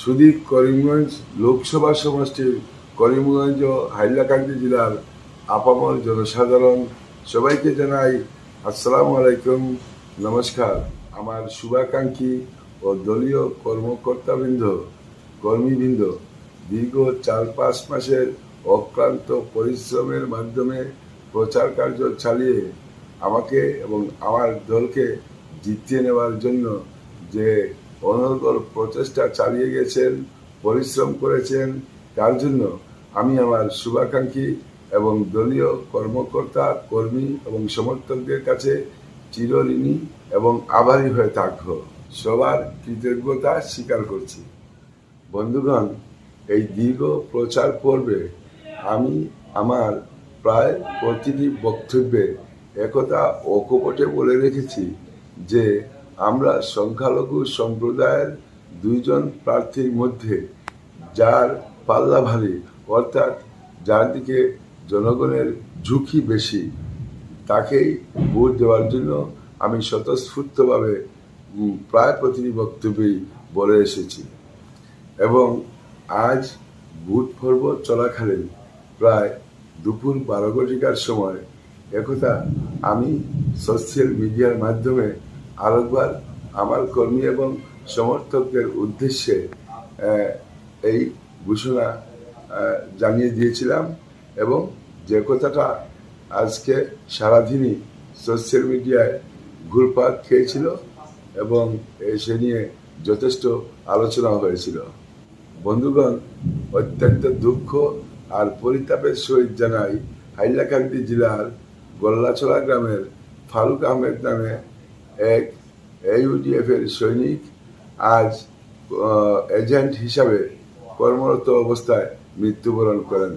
সুদীপ করিমগঞ্জ লোকসভা সমষ্টির করিমগঞ্জ ও হাইলাকান্দি জেলার আপামর জনসাধারণ, সবাইকে জানাই আসসালামু আলাইকুম, নমস্কার। আমার শুভাকাঙ্ক্ষী ও দলীয় কর্মকর্তাবৃন্দ, কর্মীবৃন্দ, দীর্ঘ চার পাঁচ মাসের অক্লান্ত পরিশ্রমের মাধ্যমে প্রচার কার্য চালিয়ে আমাকে এবং আমার দলকে জিতিয়ে নেওয়ার জন্য যে অনর্গল প্রচেষ্টা চালিয়ে গেছেন, পরিশ্রম করেছেন। তার জন্য আমি আমার শুভাকাঙ্ক্ষী এবং দলীয় কর্মকর্তা, কর্মী এবং সমর্থকদের কাছে চিরঋণী এবং আভারী হয়ে থাকব। সবার কৃতজ্ঞতা স্বীকার করছি। বন্ধুগণ, এই দীর্ঘ প্রচার পর্বে আমি আমার প্রায় প্রতিটি বক্তব্যে একথা অকপটে বলে রেখেছি যে আমরা সংখ্যালঘু সম্প্রদায়ের দুইজন প্রার্থীর মধ্যে যার পাল্লা ভারী অর্থাৎ যার দিকে জনগণের ঝুঁকি বেশি, তাকেই ভোট দেওয়ার জন্য আমি স্বতঃস্ফূর্তভাবে প্রায় প্রতিটি বক্তব্যেই বলে এসেছি। এবং আজ ভোট পর্ব চলাকালীন প্রায় দুপুর বারো ঘটিকার সময় একথা আমি সোশ্যাল মিডিয়ার মাধ্যমে আরেকবার আমার কর্মী এবং সমর্থকদের উদ্দেশ্যে এই ঘোষণা জানিয়ে দিয়েছিলাম এবং যে কথাটা আজকে সারাদিনই সোশ্যাল মিডিয়ায় ঘুরপাক খেয়েছিল এবং সে নিয়ে যথেষ্ট আলোচনা হয়েছিল। বন্ধুগণ, অত্যন্ত দুঃখ আর পরিতাপের সহিত জানাই হাইলাকান্দি জেলার গোল্লাছড়া গ্রামের ফারুক আহমেদ নামে এক এর সৈনিক আজ এজেন্ট হিসাবে কর্মরত অবস্থায় মৃত্যুবরণ করেন।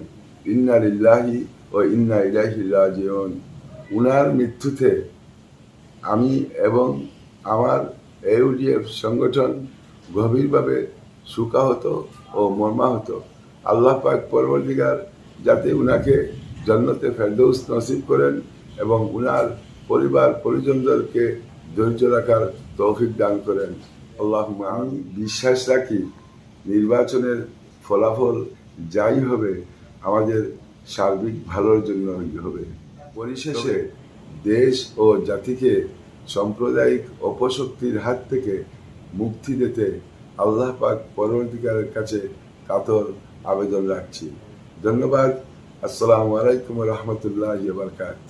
ইন্না লিল্লাহি ও ইন্না ইলাইহি রাজিউন। উনার মৃত্যুতে আমি এবং আমার ইউডিএফ সংগঠন গভীরভাবে শোকাহত ও মর্মাহত। আল্লাহ পাক পরবর্তীকার যাতে উনাকে জন্নতে ফেরদৌস নসিব করেন এবং উনার পরিবার পরিজনদেরকে ধৈর্য রাখার তৌফিক দান করেন। আল্লাহ আমি বিশ্বাস রাখি, নির্বাচনের ফলাফল যাই হবে, আমাদের সার্বিক ভালোর জন্য হবে। পরিশেষে দেশ ও জাতিকে সাম্প্রদায়িক অপশক্তির হাত থেকে মুক্তি দিতে আল্লাহ পাক পরবর্তীকারের কাছে কাতর আবেদন রাখছি। ধন্যবাদ। আসসালামু আলাইকুম রহমতুল্লাহ বারকাত